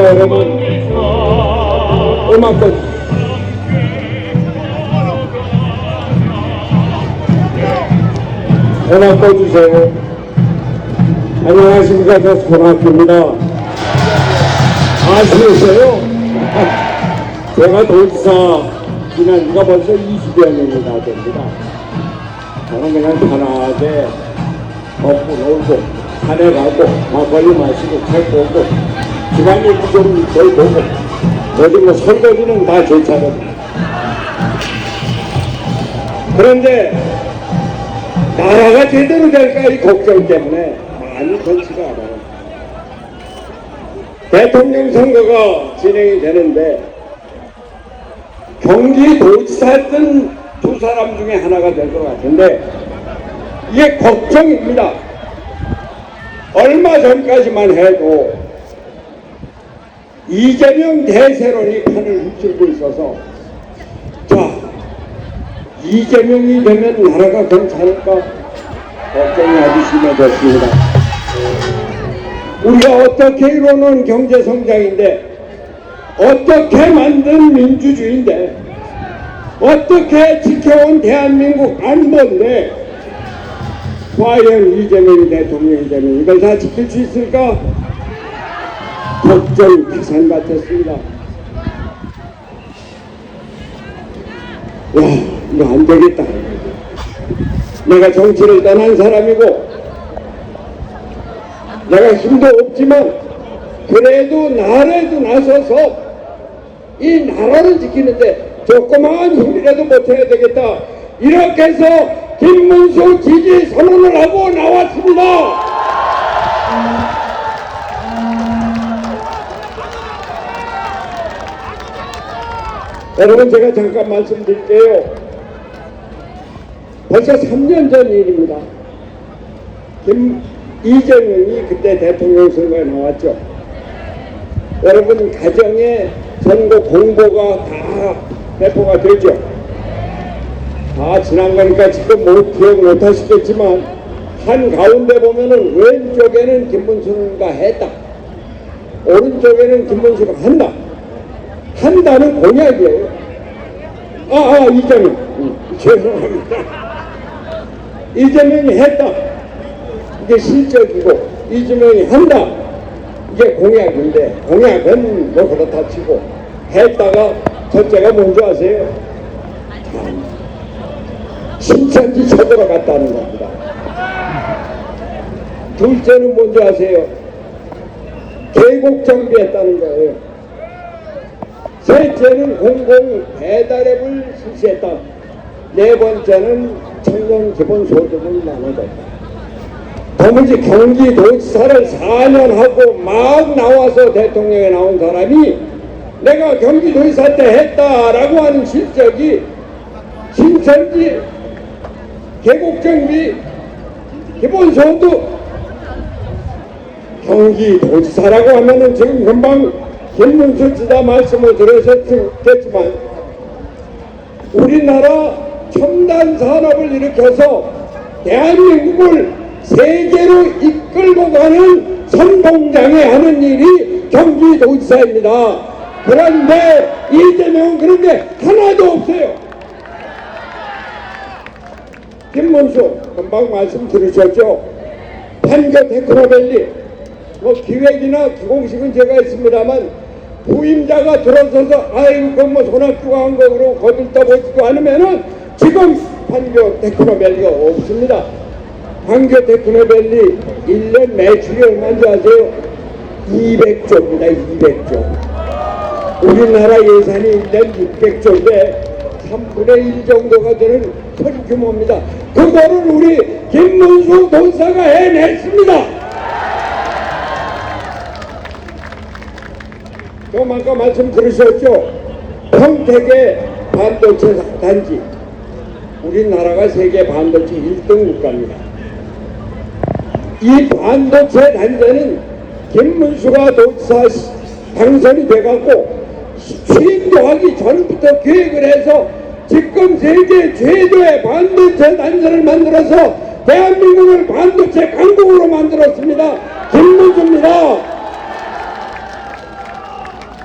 그러니까 여러분 음악 도 음악 꺼주세요. 안녕하십니까 저 손학규입니다. 아시겠어요? 제가 도지사 지난 지가 벌써 20여 년이 다 됩니다. 저는 그냥 편하게 먹고 놀고 산에 가고 막걸리 마시고 책 보고 집안일 좀 돌보고 어디 뭐 설거지는 다제 차례입니다. 그런데 나라가 제대로 될까 이 걱정 때문에 많이 건치가 않아요. 대통령 선거가 진행이 되는데 경기도지사였던 두 사람 중에 하나가 될 것 같은데 이게 걱정입니다. 얼마 전까지만 해도 이재명 대세론이 판을 휩쓸고 있어서 자 이재명이 되면 나라가 괜찮을까 걱정이 아주 심해졌습니다. 우리가 어떻게 이루는 경제 성장인데 어떻게 만든 민주주의인데 어떻게 지켜온 대한민국 안보인데 과연 이재명이 대통령이 되면 이걸 다 지킬 수 있을까? 걱정 파산 같았습니다. 와, 이거 안 되겠다. 내가 정치를 떠난 사람이고, 내가 힘도 없지만, 그래도 나라에도 나서서 이 나라를 지키는데 조그마한 힘이라도 못해야 되겠다. 이렇게 해서 김문수 지지 선언을 하고 나왔습니다. 여러분 제가 잠깐 말씀드릴게요. 벌써 3년 전 일입니다. 김 이재명이 그때 대통령 선거에 나왔죠. 여러분 가정에 선거 공보가 다 배포가 되죠. 다 지난 거니까 지금 못 기억 못 하시겠지만 한 가운데 보면은 왼쪽에는 김문수가 했다. 오른쪽에는 김문수가 한다. 한다는 공약이에요. 아, 아, 이재명. 음, 죄송합니다. 이재명이 했다. 이게 실적이고, 이재명이 한다. 이게 공약인데, 공약은 뭐 그렇다 치고, 했다가 첫째가 뭔지 아세요? 참, 신천지 쳐들어갔다는 겁니다. 둘째는 뭔지 아세요? 계곡 정비했다는 거예요. 셋째는 공공 배달앱을 실시했다. 네 번째는 청년 기본 소득을 나눠줬다. 도무지 경기도지사를 4년 하고 막 나와서 대통령에 나온 사람이 내가 경기도지사 때 했다라고 하는 실적이 신천지 계곡정비 기본소득 경기도지사라고 하면은 지금 금방 김문수 지사 말씀을 들으셨겠지만 우리나라 첨단 산업을 일으켜서 대한민국을 세계로 이끌고 가는 선봉장에 하는 일이 경기도지사입니다. 그런데 이재명은 그런 게 하나도 없어요. 김문수 금방 말씀 들으셨죠? 판교 테크노밸리 뭐 기획이나 기공식은 제가 했습니다만 부임자가 들어서서 아이고 그건 뭐 손학규가 한거 그러고 거들떠 보지도 않으면은 지금 판교 테크노밸리가 없습니다. 판교 테크노밸리 1년 매출이 얼마인지 아세요? 200조입니다. 200조. 우리나라 예산이 1년 600조인데 3분의 1 정도가 되는 큰 규모입니다. 그거를 우리 김문수 도사가 해냈습니다. 좀 아까 말씀 들으셨죠? 평택의 반도체 단지. 우리나라가 세계 반도체 1등 국가입니다. 이 반도체 단지는 김문수가 도지사 당선이 돼갖고 취임도 하기 전부터 계획을 해서 지금 세계 최대의 반도체 단지를 만들어서 대한민국을 반도체 강국으로 만들었습니다. 김문수입니다.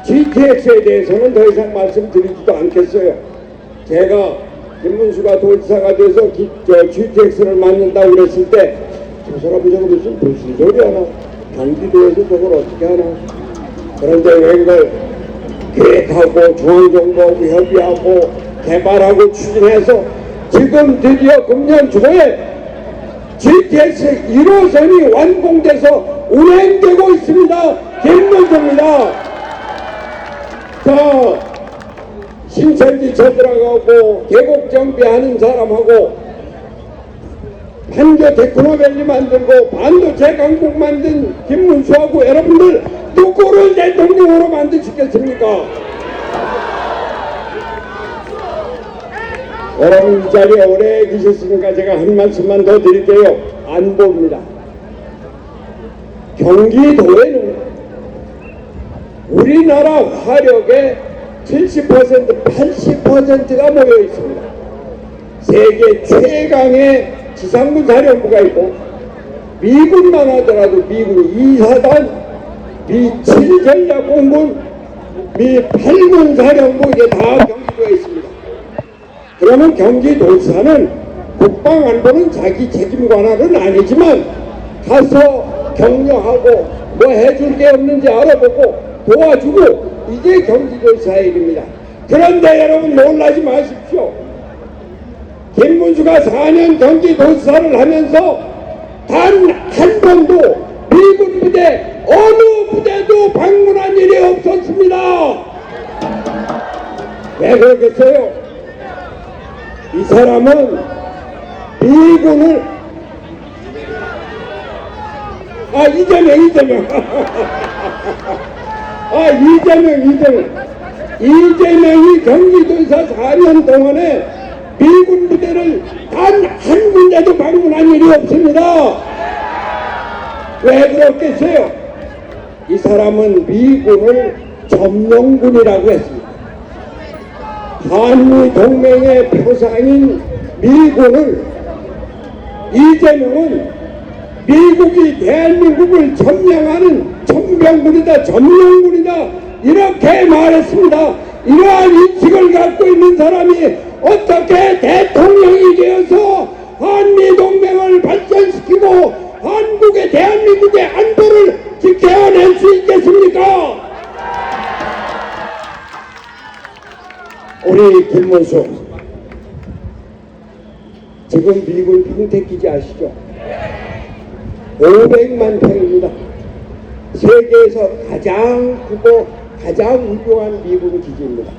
GTX에 대해서는 더 이상 말씀드리지도 않겠어요. 제가 김문수가 도지사가 돼서 기- 저 GTX를 만든다고 그랬을 때 저 사람이 저거 무슨 무슨 소리 하나 경기도에서 저걸 어떻게 하나 그런데 왜 그걸 계획하고 중앙정부하고 협의하고 개발하고 추진해서 지금 드디어 금년 초에 GTX 1호선이 완공돼서 운행되고 있습니다. 김문수입니다. 자, 신천지 쳐들어가고 계곡 정비하는 사람하고 반도 테크노밸리 만들고 반도체 강국 만든 김문수하고 여러분들 누구를 대통령으로 만드시겠습니까? 여러분 이 자리에 오래 계셨으니까 제가 한 말씀만 더 드릴게요. 안보입니다. 경기도에는 우리나라 화력의 70% 80%가 모여 있습니다. 세계 최강의 지상군 사령부가 있고 미군만 하더라도 미군 2사단, 미 7전략공군, 미 8군 사령부 이게 다 경기도에 있습니다. 그러면 경기도지사는 국방안보는 자기 책임 관할은 아니지만 가서 격려하고 뭐 해줄 게 없는지 알아보고 도와주고 이게 경기도지사의 일입니다. 그런데 여러분 놀라지 마십시오. 김문수가 4년 경기도지사를 하면서 단 한 번도 미군 부대 어느 부대도 방문한 일이 없었습니다. 왜 그러겠어요? 이 사람은 미군을 아 이재명 이재명 아 이재명 이재명 이재명이 경기도에서 4년 동안에 미군 부대를 단 한 군데도 방문한 일이 없습니다. 왜 그렇겠어요? 이 사람은 미군을 점령군이라고 했습니다. 한미 동맹의 표상인 미군을 이재명은 미국이 대한민국을 점령하는 천병군이다 점령군이다 이렇게 말했습니다. 이러한 인식을 갖고 있는 사람이 어떻게 대통령이 되어서 한미 동맹을 발전시키고 한국의 대한민국의 안보를 지켜낼 수 있겠습니까? 우리 김문수 지금 미군 평택 기지 아시죠? 500만 평입니다. 세계에서 가장 크고 가장 훌륭한 미군 기지입니다.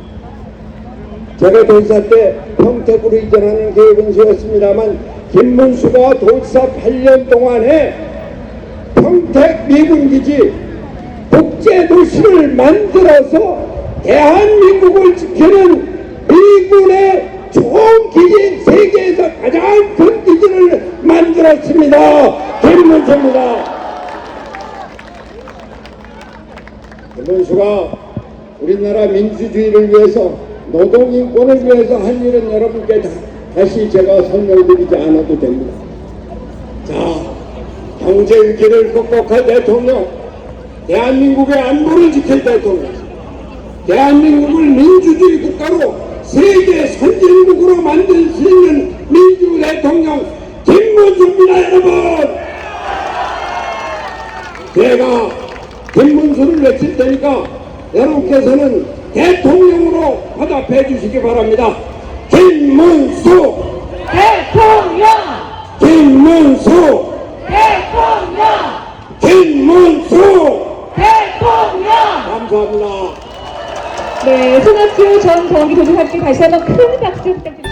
제가 도지사 때 평택으로 이전하는 계획은 세웠습니다만 김문수가 도지사 8년 동안에 평택 미군 기지 국제 도시를 만들어서 대한민국을 지키는 미군의 총기지 세계에서 가장 큰 기지를 만들었습니다. 김문수입니다. 김문수가 우리나라 민주주의를 위해서 노동인권을 위해서 한 일은 여러분께 다, 다시 제가 설명드리지 않아도 됩니다. 자, 경제 위기를 극복할 대통령, 대한민국의 안보를 지킬 대통령, 대한민국을 민주주의 국가로 세계 선진국으로 만들 수 있는 민주 대통령 김문수입니다, 여러분! 제가 김문수를 외칠 테니까 여러분께서는 대통령으로 화답해 주시기 바랍니다. 김문수! 대통령! 김문수! 대통령! 김문수! 대통령! 감사합니다. 네, 손학규 전 경기도지사께 다시 한번 큰 박수 부탁드립니다.